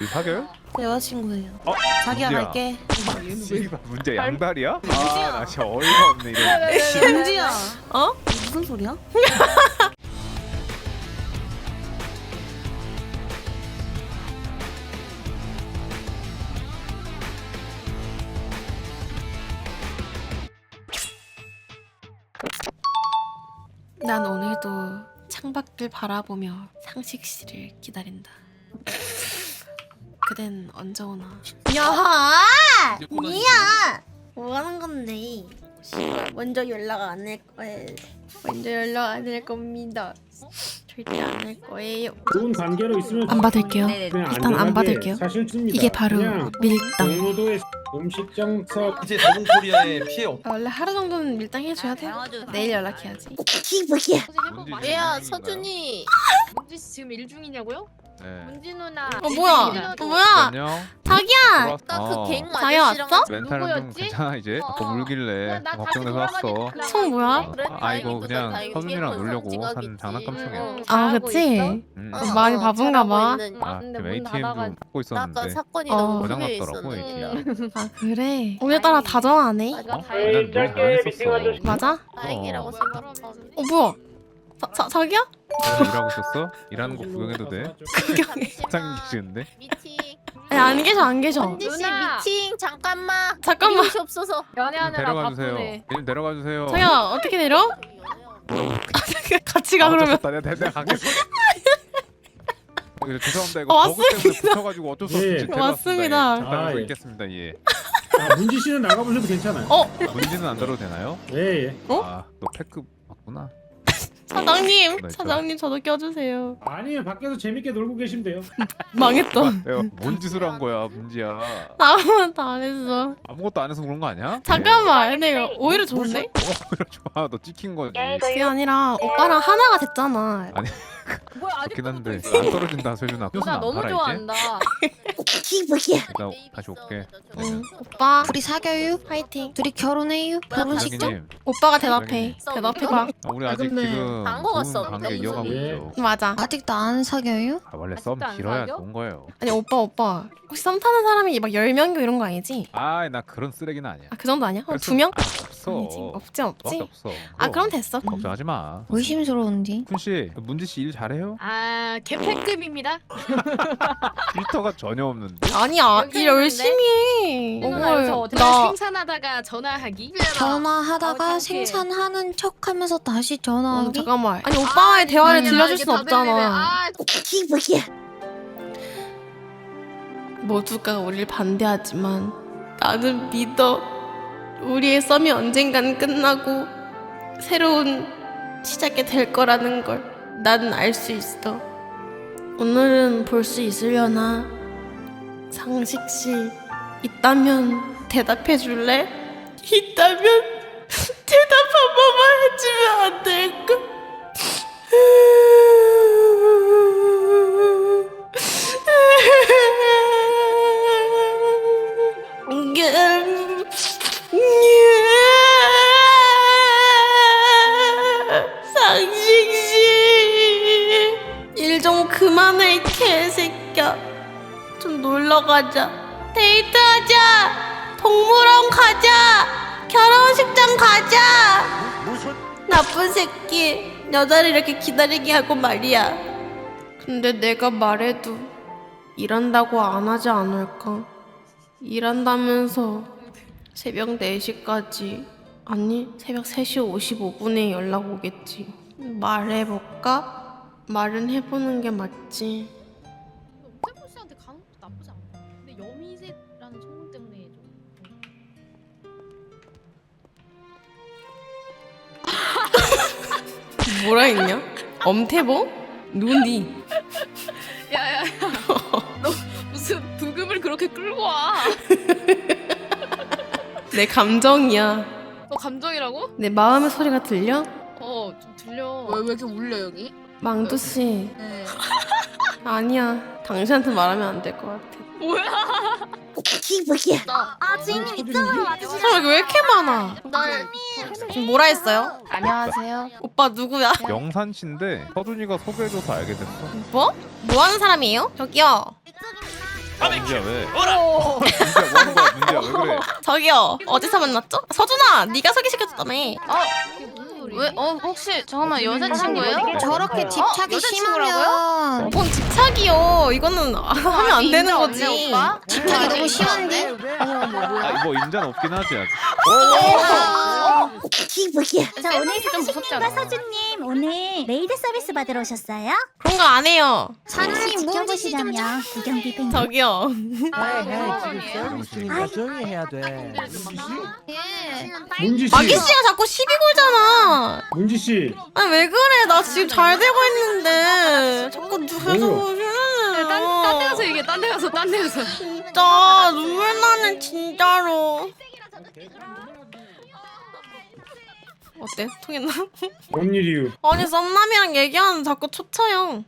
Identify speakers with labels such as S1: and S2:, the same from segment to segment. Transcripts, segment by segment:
S1: 이 사겨요?
S2: 여자친구예요.
S1: 어?
S2: 자기야
S1: 문제야.
S2: 갈게.
S1: 씨발 문제 양다리야? 아나 진짜 어이가 없네 이런
S2: 은지야. 어? 무슨 소리야? 난 오늘도 창밖을 바라보며 상식 씨를 기다린다. 그댄 언제 오나?
S3: 야! 니야! 뭐 하는 건데? 먼저 연락 안 할 거예요. 먼저 연락 안 할 겁니다. 절대 안 할 거예요.
S4: 좋은 관계로 있으면
S2: 안 받을게요.
S3: 네네.
S4: 그냥
S2: 일단 안
S4: 안전하게
S2: 받을게요.
S4: 사실 줍니다.
S2: 이게 바로
S4: 그냥
S2: 밀당.
S4: 공로도의 음식점 사업
S5: 이제 대공 코리아에 피해 없.
S2: 아, 원래 하루 정도는 밀당 해줘야 돼. 내일 연락해야지.
S6: 얘야
S1: 진행인가요?
S6: 서준이 씨 지금 일 중이냐고요?
S1: 네
S6: 문지 누나
S2: 어 뭐야? 어 뭐야?
S1: 안녕
S2: 자기야.
S6: 아까
S1: 어.
S6: 그갱
S2: 자기
S6: 아저씨랑
S2: 왔어?
S1: 멘탈은 좀
S6: 누구였지?
S1: 괜찮아 이제
S6: 어,
S1: 아까
S6: 어.
S1: 울길래
S6: 나 다시
S1: 걱정돼서 왔어
S6: 돌아가니까.
S2: 총 뭐야?
S1: 어,
S6: 그래,
S1: 아 이거
S6: 다행이다,
S1: 그냥
S6: 다행이다.
S1: 서준이랑
S6: 예쁜
S1: 놀려고. 한 장난감청이야
S6: 응,
S2: 아
S6: 잘하고
S2: 그치?
S1: 음.
S6: 어,
S2: 많이
S6: 어,
S2: 바쁜가 봐.
S6: 잘하고 있는-
S1: 아
S6: 근데
S1: 그
S6: 문
S1: ATM도
S6: 닫아가지고.
S1: 갖고 있었는데
S6: 아까 사건이
S2: 어.
S6: 너무
S1: 고장 났더라고. ATM.
S2: 아 그래. 오늘따라 다정하네.
S6: 아,
S1: 어? 그냥 늘 당했었어
S2: 맞아?
S6: 다행이라고
S1: 어.
S6: 생각하면
S2: 어 뭐야? 자, 자 자기야?
S1: 내가 일하고 있었어? 일하는 거 구경해도 돼? 사장님 계시는데?
S6: 미팅
S2: 아니 안 계셔 안 계셔.
S6: 문지 씨
S7: 누나.
S6: 미팅 잠깐만
S2: 잠깐만.
S6: 이곳이 없어서
S7: 연애하느라
S1: 데려가 주세요
S7: 바쁘네.
S1: 님 데려가 주세요
S2: 자기야 어떻게 내려? 같이 가 그러면.
S1: 어쩔 수 없다. 내가 내가 가겠어 어, 죄송합니다 이거
S2: 어,
S1: 버그 때문에 붙어가지고 어쩔 수 없이
S4: 예.
S1: 데려왔습니다.
S2: 왔습니다.
S1: 예. 잠깐
S4: 아,
S1: 서
S4: 예.
S1: 있겠습니다 예
S4: 아, 문지 씨는 나가보셔도 괜찮아요.
S2: 어
S1: 문지는 안 들어도 되나요?
S4: 예, 예.
S2: 어?
S1: 아너 패급 맞구나
S2: 사장님
S1: 네,
S2: 사장님 저도 껴주세요.
S4: 아니에요. 밖에서 재밌게 놀고 계시면 돼요.
S2: 망했다.
S1: 내가 뭔 짓을 한 거야 문지야
S2: 나 아무것도 안 했어.
S1: 아무것도 안 해서 그런 거 아니야?
S2: 잠깐만 근데 이거 오히려 좋은데?
S1: 어, 오히려 좋아 너 찍힌 거지
S2: 그게 아니라 오빠랑 하나가 됐잖아.
S7: 뭐야 아직
S1: 그렇긴 한데 안 떨어진다 소준아
S7: 누나 너무 좋아한다.
S3: 기분이야.
S1: 나 다시 올게
S2: 응. 오빠
S3: 둘이 사겨요?
S2: 파이팅.
S3: 둘이 결혼해요? 결혼식 좀?
S1: 사장님
S2: 오빠가 대답해. 대답해봐.
S1: 아, 우리 아직
S7: 근데
S1: 지금 좋은
S6: 갔어.
S1: 관계
S6: 무슨
S1: 이어가고
S4: 예.
S1: 있죠
S2: 맞아.
S3: 아직도 안 사겨요?
S1: 아, 원래 썸
S7: 아직도 안
S1: 길어야
S7: 사겨?
S1: 좋은 거예요
S2: 아니 오빠 오빠 혹시 썸 타는 사람이 막 10명이고 이런 거 아니지?
S1: 아나 그런 쓰레기는 아니야
S2: 아 그 정도 아니야? 한
S1: 그래서-
S2: 두 명?
S1: 아, 없어
S2: 아니지 없지
S1: 너밖에
S2: 없지
S1: 없어
S2: 아 그럼 됐어
S1: 걱정하지 마
S3: 의심스러운데.
S1: 쿤씨 문지 씨 일 잘해요?
S7: 아 개패급입니다.
S1: 필터가 전혀 없는데
S2: 아니야
S7: 여기
S2: 일 열심히 해
S7: 누나 여기서 어떻게
S2: 나
S7: 생산하다가 전화하기?
S3: 전화하다가
S7: 어,
S3: 생산하는 척하면서 다시
S2: 어,
S3: 전화하기?
S2: 잠깐만 아니 오빠의 대화를
S7: 아니,
S2: 들려줄 순. 없잖아
S7: 아.
S2: 모두가 우릴 반대하지만 나는 믿어 우리의 썸이 언젠간 끝나고 새로운 시작이 될 거라는 걸 나는 알수 있어 오늘은 볼 수 있으려나 상식 씨 있다면 대답해 줄래? 있다면 대답 한 번만 해주면 안 될까? 가자. 데이트하자. 동물원 가자. 결혼식장 가자. 나쁜 새끼. 여자를 이렇게 기다리게 하고 말이야. 근데 내가 말해도 일한다고 안 하지 않을까? 일한다면서 새벽 4시까지 아니 새벽 3시 55분에 연락 오겠지. 말해볼까? 말은 해보는 게 맞지 뭐라 했냐? 엄태봉? 누니?
S7: 야야야. 너 무슨 부금을 그렇게 끌고 와?
S2: 내 감정이야
S7: 너 감정이라고?
S2: 내 마음의 소리가 들려?
S7: 어 좀 들려. 왜 왜 이렇게 울려 여기?
S2: 망두 씨
S7: 네.
S2: 아니야 당신한테 말하면 안 될 것 같아
S7: 뭐야?
S3: 기분이야.
S6: 아 지금 있잖아
S2: 사람 왜 이렇게 많아? 지금 뭐라 했어요?
S3: 안녕하세요.
S2: 오빠 누구야?
S1: 영산 씨인데 서준이가 소개해줘서 알게 됐어
S2: 뭐? 뭐 하는 사람이에요? 저기요
S1: 문제야 왜? 문제야 뭐 하는 거야 문제야 왜 그래?
S2: 저기요 어디서 만났죠? 서준아 네가 소개시켜줬다며
S6: 왜? 어 혹시 잠깐만 여자친구예요?
S3: 저렇게 집착이
S6: 여자친구라고요?
S3: 심하면
S2: 뭔 집착이요 이거는 아, 하면 안 되는 거지?
S3: 집착이 너무 심한데?
S1: 아 이거 임자는 없긴 하지 아직.
S5: 자 오늘
S6: 좀?
S5: 상식님과 서준님 오늘 메이드 서비스 받으러 오셨어요?
S2: 그런 거 안 해요
S3: 씨좀
S5: 지켜보시려면 구경비 팽
S2: 저기요
S8: 서비스니까 조용히 해야 돼.
S4: 문지 씨,
S2: 마기 씨가 자꾸 시비 걸잖아
S4: 문지 씨,
S2: 아니 왜 그래? 나 지금 잘 되고 있는데. 자꾸 계속
S7: 딴, 딴데 가서 얘기해 딴 데 가서 딴 데 가서.
S2: 진짜 눈물 나는 진짜로 어때? 통했나?
S4: 뭔 일이유?
S2: 아니 썸남이랑 얘기하는 자꾸 초쳐요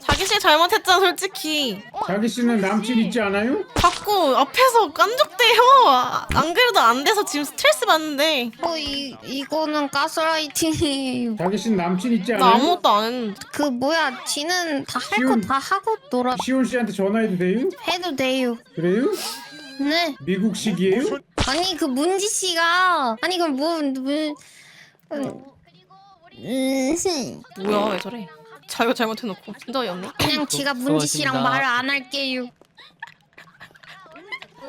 S2: 자기 씨 잘못했잖아 솔직히
S4: 자기 씨는 남친 있지 않아요?
S2: 자꾸 앞에서 깐족대요 아, 안 그래도 안 돼서 지금 스트레스 받는데
S3: 어, 이, 이거는 가스라이팅이에요
S4: 자기 씨는 남친 있지
S2: 나
S4: 않아요?
S2: 아무것도 안 했는데
S3: 그 뭐야 지는 다 할거
S4: 쉬운-
S3: 다 하고 놀아
S4: 시온 씨한테 전화해도 돼요?
S3: 해도 돼요
S4: 그래요?
S3: 네
S4: 미국식이에요?
S3: 아니 그 문지 씨가 아니 그럼 뭐 뭐, 음, 음,
S2: 뭐야 왜 저래? 자기가 잘못해놓고. 진짜 어이없네
S3: 그냥 제가 문지 씨랑. 말을 안 할게요.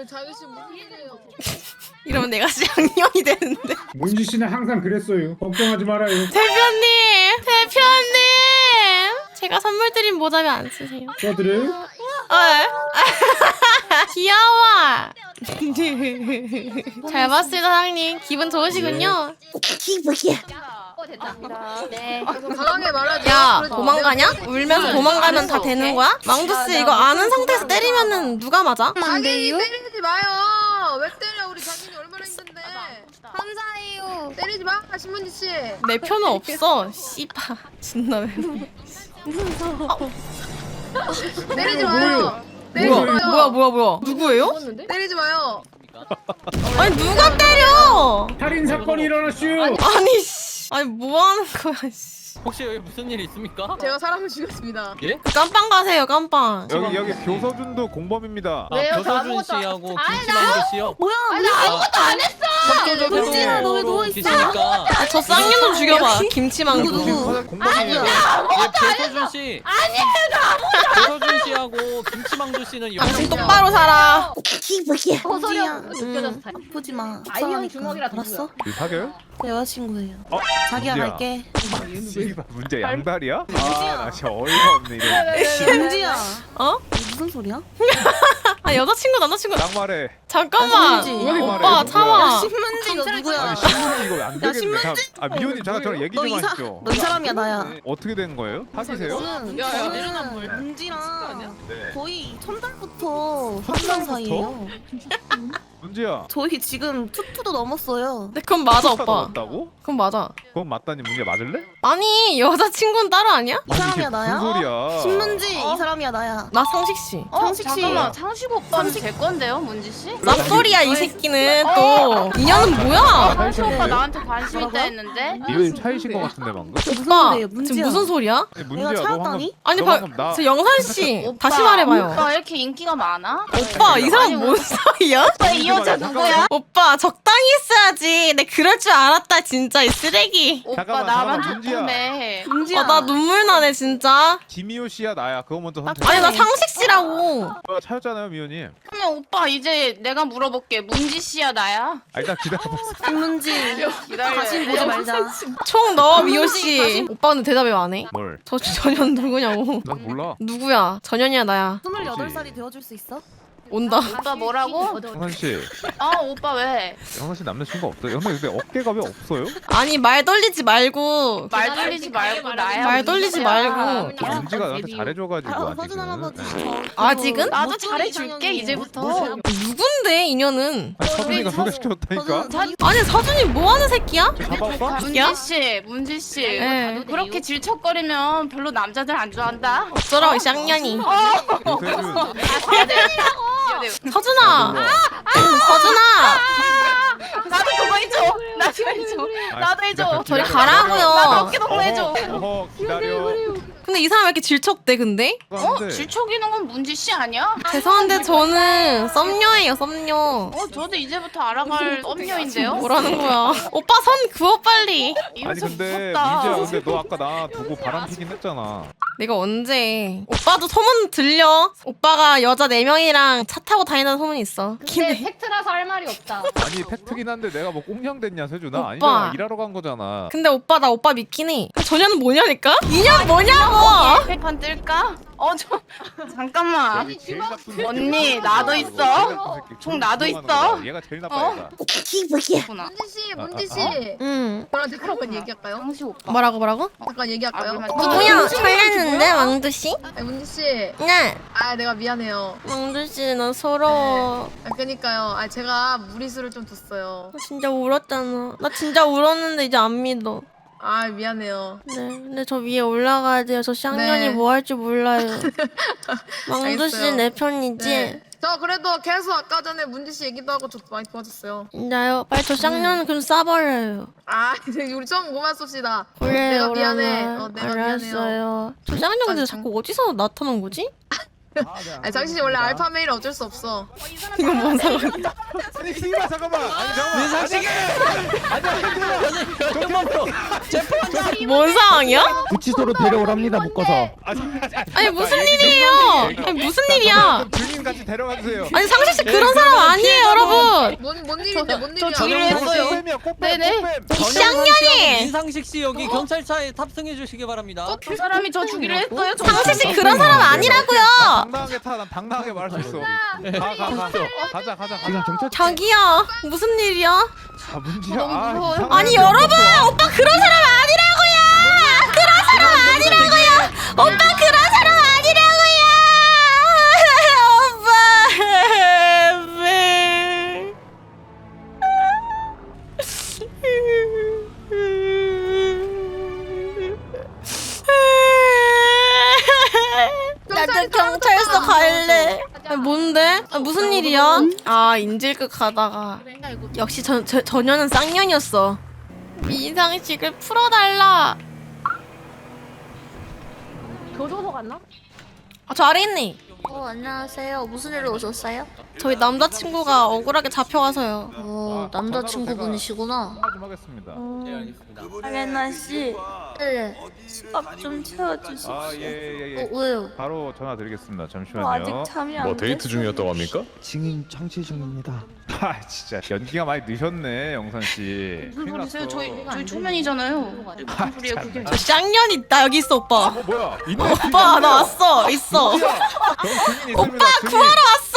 S7: 자기 씨 무슨 일이에요?
S2: 이러면 내가 장년이 되는데.
S4: 문지 씨는 항상 그랬어요. 걱정하지 말아요.
S2: 대표님! 대표님! 제가 선물 드린 모자면 안 쓰세요?
S4: 써드려요?
S2: 어. 귀여워. 잘 봤습니다 사장님. 기분 좋으시군요.
S6: 네.
S7: 강하게 말하지
S2: 야 도망가냐? 울면서 도망가면 다 되는 거야? 망두씨 이거 아는 상태에서 때리면은 누가 맞아?
S3: 안 돼요?
S7: 때리지 마요. 왜 때려? 우리 자신이 얼마나 힘든데.
S3: 감사해요
S7: 때리지 마 신문지 씨.
S2: 내 표는 없어. 씨바 진나 왜
S7: 때리지 마요 때리지
S2: 뭐야
S7: 마요
S2: 뭐야 뭐야 뭐야 누구예요?
S7: 때리지 마요
S2: 아니 누가 때려
S4: 살인 사건이 일어났슈.
S2: 아니 씨 아니 뭐 하는 거야 씨
S8: 혹시 여기 무슨 일 있습니까?
S7: 제가 사람을 죽였습니다
S2: 깜빵 가세요 깜빵
S1: 여기 여기 교서준도 공범입니다.
S8: 아,
S6: 왜요? 저
S8: 교서준
S6: 아무것도
S8: 씨하고 김치만두 씨요.
S5: 뭐야
S6: 아니 나 아무것도 안 했어.
S8: 문진아 너왜 누워 있어? 계시니까.
S2: 아, 저 쌍년도 죽여봐 김치망두
S1: 교서 공범이에요.
S8: 예, 교서준 씨. 아니에요, 교서준 씨하고 김치만두 씨는
S2: 당신 똑바로 살아
S6: 호소력 느껴져서 다.
S9: 아프지 마.
S6: 아이형 주먹이라
S9: 알았어?
S1: 이 사겨요?
S9: 내 여자친구예요.
S1: 어?
S9: 자기야
S1: 문제야.
S9: 갈게.
S1: 씨발, 문제 양다리야? 아나 진짜 어이가 없네 이거.
S9: 은지야.
S2: 어?
S9: 무슨 소리야?
S2: 아 여자친구 남자친구
S1: 딱 말해.
S2: 잠깐만
S9: 신문지.
S1: 왜
S2: 오빠
S1: 말해,
S2: 참아
S9: 신문지가 누구야?
S1: 아니 신문지 이거 안 되겠네. 다- 아 미호님 잠깐 저랑 얘기
S9: 너
S1: 좀
S9: 이사
S1: 하시죠.
S9: 너이 사람이야 나야.
S1: 어떻게 된 거예요? 사귀세요?
S9: 저는
S7: 야, 야, 내려놔, 뭘.
S9: 문지랑
S1: 네.
S9: 거의 첫날부터 첫날 사이예요.
S1: 문제야.
S9: 저희 지금 투투도 넘었어요.
S2: 근데 그건 맞아 오빠
S1: 넣었다고?
S2: 그건 맞아
S1: 그건 맞다니 문제 맞을래?
S2: 아니 여자친구는 따로 아니야?
S9: 이 사람이야 나야?
S1: 무슨 소리야?
S9: 신문지 이 사람이야 나야.
S2: 나 상식 씨
S6: 어
S9: 상식 씨.
S6: 잠깐만 상식 오빠는 제 건데요 문지 씨?
S2: 쌉소리야 이 새끼는 또 인연은 뭐야
S6: 상식 오빠 나한테 관심 있다 했는데.
S1: 미호님 차이신 것 같은데 방금?
S2: 오빠
S9: 소리예요?
S2: 지금. 무슨 소리야?
S1: 아니, 문제야 너 방금
S9: 차였다니?
S2: 아니
S1: 너
S2: 봐,
S1: 방금
S2: 나저 영산씨
S6: 오빠,
S2: 다시 말해봐요
S6: 오빠 왜 이렇게 인기가 많아?
S2: 오빠 이 사람 뭔 사이야?
S6: 오빠 이 여자 누구야?
S2: 오빠 적당히 했어야지 내 그럴 줄 알았다 진짜 이 쓰레기
S6: 오빠
S1: 잠깐만,
S6: 나만
S1: 잠깐만, 문지야.
S6: 좋던데.
S9: 문지야.
S2: 아나 눈물 나네 진짜
S1: 김희호 씨야 나야 그거 먼저 선택.
S2: 아니 나 상식 씨라고
S1: 오빠가 차였잖아요 미호님.
S6: 그러면 오빠 이제 내가 물어볼게 문지 씨야 나야?
S1: 아 일단 기다려봐.
S9: 신문지.
S6: 기다려.
S9: 다시 보지 말자.
S2: 총 넣어 미호 씨 오빠 근데 대답 왜안 해?
S1: 뭘?
S2: 저 전현 누구냐고
S1: 난 몰라.
S2: 누구야 전현이야 나야
S9: 28살이 되어줄 수 있어?
S2: 온다
S6: 오빠 뭐라고?
S1: 영산 씨,
S6: 아 오빠 왜? 영산
S1: 씨 남자친구 없어요? 영산 근데 어깨가 왜 없어요?
S2: 아니 말 돌리지 말고
S6: 말 돌리지 말고 나야.
S2: 말 돌리지
S6: 문지야.
S2: 말고.
S1: 저 문지가 나한테 잘해줘가지고
S9: 아, 서준 할아버지.
S1: 아직은.
S9: 저
S2: 아직은?
S9: 그거
S6: 나도
S9: 목소리
S6: 잘해줄게
S9: 이상형이에요.
S6: 이제부터.
S2: 누군데 인연은
S1: 아니 서준이가 소개시켜줬다니까.
S9: 서준
S2: 아니 서준이 뭐하는 새끼야?
S1: 잡아올까?
S6: 문지 씨, 문지 씨.
S2: 네.
S6: 그렇게 질척거리면 별로 남자들 안 좋아한다.
S2: 어쩌라고 이 쌍년이
S1: 요새 는
S2: 서준아 서준아
S6: 나도 그거 해줘. 나도 해줘. 나도 해줘.
S2: 저리 가라고요
S6: 나도 어깨 동무 해줘.
S1: 어허 기다려.
S2: 근데 이 사람 왜 이렇게 질척대 근데?
S6: 어? 질척이는 건 문지 씨 아니야?
S2: 죄송한데 저는 썸녀예요 썸녀
S6: 어 저도 이제부터 알아갈 썸녀인데요.
S2: 뭐라는 거야 오빠 선 그어 빨리
S1: 아니 근데
S6: 무섭다.
S1: 민지야 근데 너 아까 나 두고 바람 피긴 했잖아
S2: 내가 언제 오빠도 소문 들려 오빠가 여자 4명이랑 차 타고 다니는 소문이 있어
S7: 근데 팩트라서 할 말이 없다.
S1: 아니 팩트긴 한데 내가 뭐 꽁냥됐냐 세준아
S2: 오빠.
S1: 아니잖아 일하러 간 거잖아
S2: 근데 오빠 나 오빠 믿긴 해 전혀는 뭐냐니까? 인연 뭐냐고
S6: 팩판 뜰까? 어 저 잠깐만.
S1: 여기 제일 나쁜
S6: 언니. 나도
S1: 제일
S6: 있어?
S1: 나쁜 새끼.
S6: 총 나도
S1: 조용하는
S6: 있어?
S1: 거야. 얘가 제일
S6: 어?
S1: 나빠야
S6: 구나.
S7: 문지 씨,
S1: 아,
S7: 문지
S1: 아,
S7: 씨.
S2: 응
S7: 댓글 한번 얘기할까요?
S6: 상시 오빠.
S2: 뭐라고 뭐라고?
S7: 잠깐 얘기할까요?
S6: 아,
S2: 누구야 설레는데 왕두 씨?
S7: 아니, 문지 씨.
S2: 네
S7: 아, 내가 미안해요.
S2: 왕두 씨 나 서러워
S7: 아, 그니까요. 아, 제가 무리수를 좀 뒀어요.
S2: 나 진짜 울었잖아 나 진짜 울었는데 이제 안 믿어
S7: 아, 미안해요.
S2: 네 근데 저 위에 올라가야 돼요 저 쌍년이
S7: 네.
S2: 뭐할줄 몰라요 왕두씨
S7: 알겠어요.
S2: 내 편이지?
S7: 네. 저 그래도 계속 아까 전에 문지 씨 얘기도 하고 저 많이 도와줬어요.
S2: 진짜요? 빨리 저 쌍년 그럼 싸버려요
S7: 아, 이제 우리 좀 그만 쏩시다.
S2: 그래요
S7: 내가 미안해.
S2: 그러면.
S7: 어, 내가 미안해요.
S2: 알았어요 저 쌍년 근데
S7: 아,
S2: 자꾸 어디서 나타난 거지?
S7: 아니, 당신이 원래 알파 메일 어쩔 수 없어.
S2: 이거 뭔 상관이야
S1: 아니 씨발 잠깐만 아니 잠깐만
S8: 민상식이
S2: 뭔 상황이야?
S10: 구치소로 데려오랍니다 묶어서
S1: 아니
S2: 무슨 일이에요? 아니 무슨 일이야?
S1: 증인 같이 데려가 주세요
S2: 아니 상식 씨 그런 사람 아니에요 여러분
S7: 뭔, 뭔 일인데, 뭔 일이야.
S6: 저기로 했어요.
S1: 꽃뱀이야 꽃뱀
S6: 네네.
S1: 꽃뱀
S2: 쌍년이!
S8: 민상식 씨 여기 경찰차에 탑승해 주시기 바랍니다.
S6: 그 사람이 저 주기로 했어요. 저
S2: 상식 씨 그런 사람 아니라고요
S1: 당당하게 타 난 당당하게 말할 수 있어 가 가 가 가자 가자
S10: 지금
S1: 가자
S10: 경찰
S2: 자기야 무슨 일이야?
S1: 아 문지야
S6: 너무
S1: 아,
S6: 무서워요.
S1: 이상한
S2: 아니
S1: 사람
S2: 여러분. 오빠 그런 사람 아 인질극 가다가 역시 저, 저, 전혀는 쌍년이었어 미상식을 풀어달라
S7: 교도소 갔나?
S2: 아, 저 아래 있네
S3: 어 안녕하세요. 무슨 일로 오셨어요?
S2: 저희 남자친구가 억울하게 잡혀가서요
S3: 어 남자친구분이시구나.
S1: 좀 하겠습니다
S8: 예, 알겠습니다.
S3: 아레나 씨. 네. 밥좀 채워주세요.
S1: 아예예예 예,
S3: 어 왜요?
S1: 바로 전화 드리겠습니다 잠시만요
S3: 어, 아직 참이 안
S11: 뭐 데이트
S3: 됐어요.
S11: 중이었다고 합니까?
S10: 증인 청취 중입니다
S1: 아 진짜 연기가 많이 늦었네 영선 씨
S6: 무슨
S1: 났어
S6: 소리세요? 저희 저희 초면이잖아요. 무슨 소리예요 그게?
S2: 저 쌍년 있다 여기 있어 오빠
S1: 어 뭐야 있네
S2: 오빠 나 왔어 있어
S1: 오빠
S2: 구하러 왔어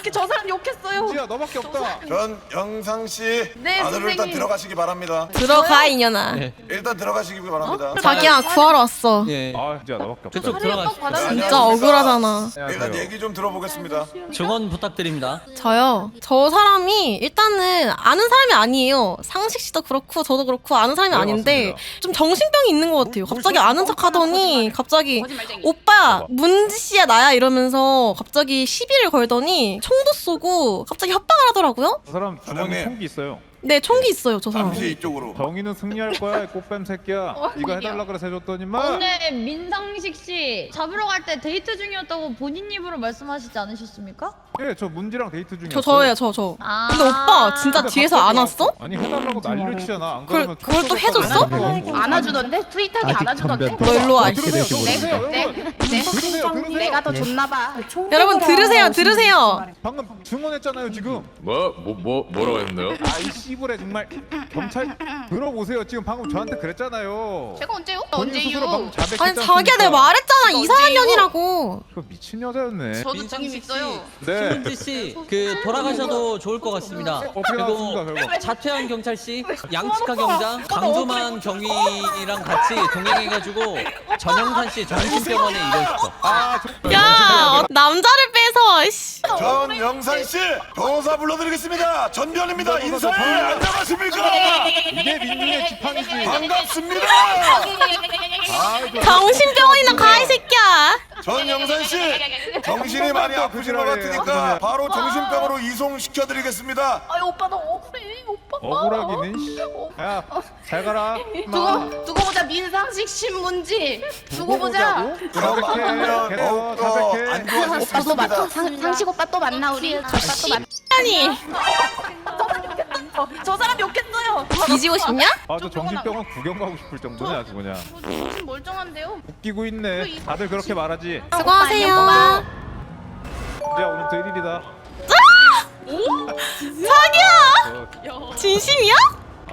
S6: 이렇게 저 사람 욕했어요.
S1: 지야 너밖에 없다
S11: 전 영상 씨
S6: 네,
S11: 안으로 일단
S6: 선생님.
S11: 들어가시기 바랍니다.
S2: 들어가 이년아
S8: 네.
S11: 일단 들어가시기 바랍니다.
S2: 자기야 구하러 왔어
S8: 예.
S1: 아 진짜 너밖에 없다
S8: 저쪽 들어가시죠.
S2: 진짜 억울하잖아
S11: 일단 얘기 좀 들어보겠습니다.
S8: 증언 부탁드립니다.
S2: 저요 저 사람이 일단은 아는 사람이 아니에요 상식 씨도 그렇고 저도 그렇고 아는 사람이
S1: 네,
S2: 아닌데
S1: 맞습니다.
S2: 좀 정신병이 있는 것 같아요 갑자기 아는 척 하더니 갑자기
S6: 거짓말쟁이.
S2: 오빠 문지 씨야 나야 이러면서 갑자기 시비를 걸더니 총도 쏘고 갑자기 협박을 하더라고요
S1: 저 사람 주머니
S11: 사장님.
S1: 총기 있어요
S2: 네 총기 있어요 저 사람
S11: 잠시 이쪽으로.
S1: 정의는 승리할 거야 이 꽃뱀 새끼야 이거 해달라 그래서 해줬더니 마
S7: 오늘 민상식 씨 잡으러 갈 때 데이트 중이었다고 본인 입으로 말씀하시지 않으셨습니까?
S1: 예저 문지랑 데이트 중이었어요
S2: 저 저예요 저 저
S7: 아.
S2: 근데 오빠 진짜
S1: 근데
S2: 뒤에서
S1: 갑자기
S2: 안 왔어?
S1: 아니 해달라고 난리를 치잖아 안
S2: 그걸-
S1: 그러면
S2: 그걸 또 해줬어?
S6: 안아주던데?
S10: 아직
S6: 안아주던데?
S2: 너 일로 와
S1: 어,
S2: 이씨.
S1: 들으세요
S6: 네,
S1: 여러분
S6: 네.
S1: 들으세요 들으세요
S6: 내가 더 좋나봐.
S2: 여러분 들으세요 들으세요
S1: 방금 증언했잖아요 지금
S11: 뭐, 뭐, 뭐, 뭐라고 했는데요?
S1: 아이 씨 부레 정말 경찰 들어보세요 지금 방금 저한테 그랬잖아요
S6: 제가 언제요?
S1: 본인 스스로
S6: 언제요?
S1: 자백했지
S2: 아니 자기야 내가
S1: 않습니까?
S2: 말했잖아
S6: 언제요?
S2: 이상한 년이라고
S1: 그 미친 여자였네
S6: 저도
S8: 민상식 씨,
S6: 있어요.
S1: 네
S8: 신문지 씨, 그 돌아가셔도 좋을 것 같습니다.
S1: 어떻게 나왔습니까
S8: 그리고 자퇴한 경찰 씨, 양치카 경장, 강두만 경위랑 같이 동행해가지고 전영산 씨 정신병원에 입원시켜.
S1: 아 저-
S2: 야 남자를 빼서 씨.
S11: 전 영상 씨 변호사 불러드리겠습니다. 전변입니다. 인사해 안녕하십니까?
S1: 이게 민중의 지팡이지
S11: 반갑습니다.
S2: 정신병원이나 가 이 새끼야
S11: 전영산 씨 정신이 많이 아프신 것 같으니까 바로 정신병으로 이송시켜 드리겠습니다.
S6: 아이 오빠 너 억울해. 오빠
S1: 억울하기는 씨. 야 잘 가라.
S6: 두고 두고 보자. 민상식 신문지. 두고 보자.
S11: 그럼 만나면
S1: 걔도
S11: 더욱 더
S1: 자백해.
S11: 안 좋아질 수
S6: 오빠 또 만,
S11: 있습니다.
S6: 상, 상식 오빠 또 만나 우리? 오빠 또 만나.
S2: 아니.
S6: 저 욕했어요
S2: 뒤지고 싶냐?
S1: 아저 정신병원 구경 가고 싶을 정도네 아주 그냥.
S6: 정신 멀쩡한데요?
S1: 웃기고 있네. 다들 그렇게 말하지?
S2: 수고하세요.
S1: 야 오늘부터 1일이다.
S2: 자기야! 진심이야?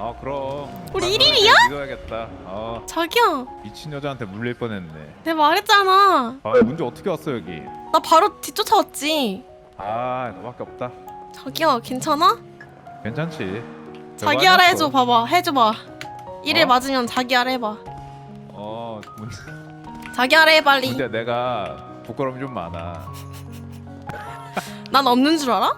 S1: 아 그럼.
S2: 우리 일일이야?
S1: 믿어야겠다. 아
S2: 자기야
S1: 미친 여자한테 물릴 뻔했네.
S2: 내가 말했잖아.
S1: 아 문제 어떻게 왔어 여기?
S2: 나 바로 뒤쫓아왔지.
S1: 아 너밖에 없다.
S2: 자기야 괜찮아?
S1: 괜찮지
S2: 자기 하라. 해줘 봐봐 해줘봐 1일
S1: 어?
S2: 맞으면 자기 하라 해봐
S1: 어 문제,
S2: 자기 하라 해 빨리
S1: 문제 내가 부끄러움이 좀 많아
S2: 난 없는 줄 알아?